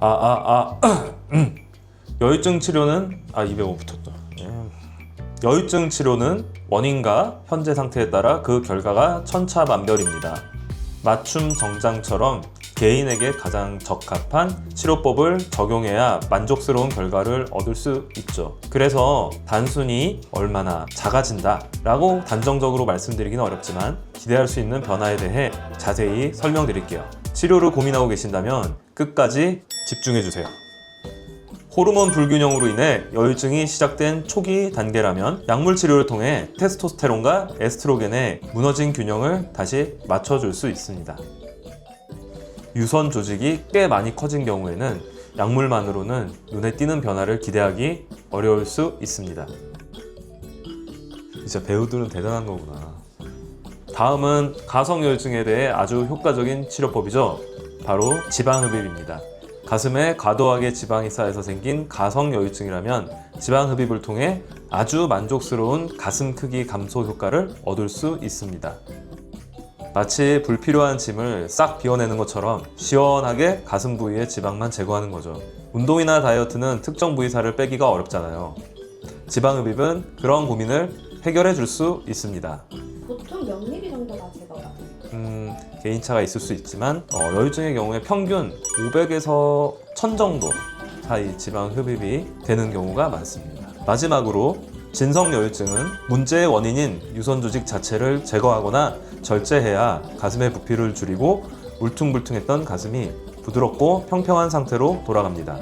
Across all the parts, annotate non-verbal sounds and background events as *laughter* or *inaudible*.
아, 아, 아. *clears throat* 음. 여유증 치료는 아 입에 뭐 붙었다. 음. 여유증 치료는 원인과 현재 상태에 따라 그 결과가 천차만별입니다. 맞춤 정장처럼 개인에게 가장 적합한 치료법을 적용해야 만족스러운 결과를 얻을 수 있죠. 그래서 단순히 얼마나 작아진다 라고 단정적으로 말씀드리기는 어렵지만 기대할 수 있는 변화에 대해 자세히 설명드릴게요. 치료를 고민하고 계신다면 끝까지 집중해 주세요. 호르몬 불균형으로 인해 여유증이 시작된 초기 단계라면 약물 치료를 통해 테스토스테론과 에스트로겐의 무너진 균형을 다시 맞춰줄 수 있습니다. 유선 조직이 꽤 많이 커진 경우에는 약물만으로는 눈에 띄는 변화를 기대하기 어려울 수 있습니다. 진짜 배우들은 대단한 거구나. 다음은 가성 여유증에 대해 아주 효과적인 치료법이죠. 바로 지방흡입입니다. 가슴에 과도하게 지방이 쌓여서 생긴 가성 여유증이라면 지방 흡입을 통해 아주 만족스러운 가슴 크기 감소 효과를 얻을 수 있습니다. 마치 불필요한 짐을 싹 비워내는 것처럼 시원하게 가슴 부위의 지방만 제거하는 거죠. 운동이나 다이어트는 특정 부위 살을 빼기가 어렵잖아요. 지방 흡입은 그런 고민을 해결해 줄 수 있습니다. 보통 몇 미리 정도가 제거가 돼요? 음, 개인차가 있을 수 있지만 어, 여유증의 경우에 평균 500에서 1000 정도 사이 지방 흡입이 되는 경우가 많습니다. 마지막으로 진성 여유증은 문제의 원인인 유선 조직 자체를 제거하거나 절제해야 가슴의 부피를 줄이고 울퉁불퉁했던 가슴이 부드럽고 평평한 상태로 돌아갑니다.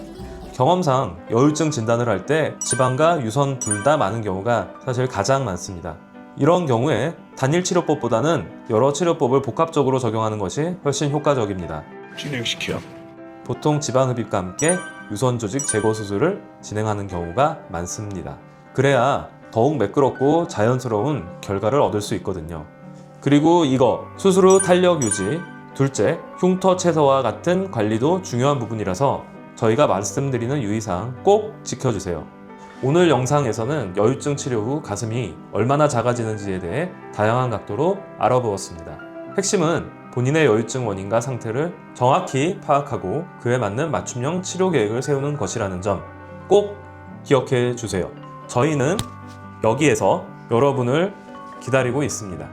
경험상 여유증 진단을 할 때 지방과 유선 둘 다 많은 경우가 사실 가장 많습니다. 이런 경우에 단일 치료법보다는 여러 치료법을 복합적으로 적용하는 것이 훨씬 효과적입니다. 진행시켜. 보통 지방 흡입과 함께 유선 조직 제거 수술을 진행하는 경우가 많습니다. 그래야 더욱 매끄럽고 자연스러운 결과를 얻을 수 있거든요. 그리고 이거 수술 후 탄력 유지, 둘째 흉터 채소와 같은 관리도 중요한 부분이라서 저희가 말씀드리는 유의사항 꼭 지켜주세요. 오늘 영상에서는 여유증 치료 후 가슴이 얼마나 작아지는지에 대해 다양한 각도로 알아보았습니다. 핵심은 본인의 여유증 원인과 상태를 정확히 파악하고 그에 맞는 맞춤형 치료 계획을 세우는 것이라는 점 꼭 기억해 주세요. 저희는 여기에서 여러분을 기다리고 있습니다.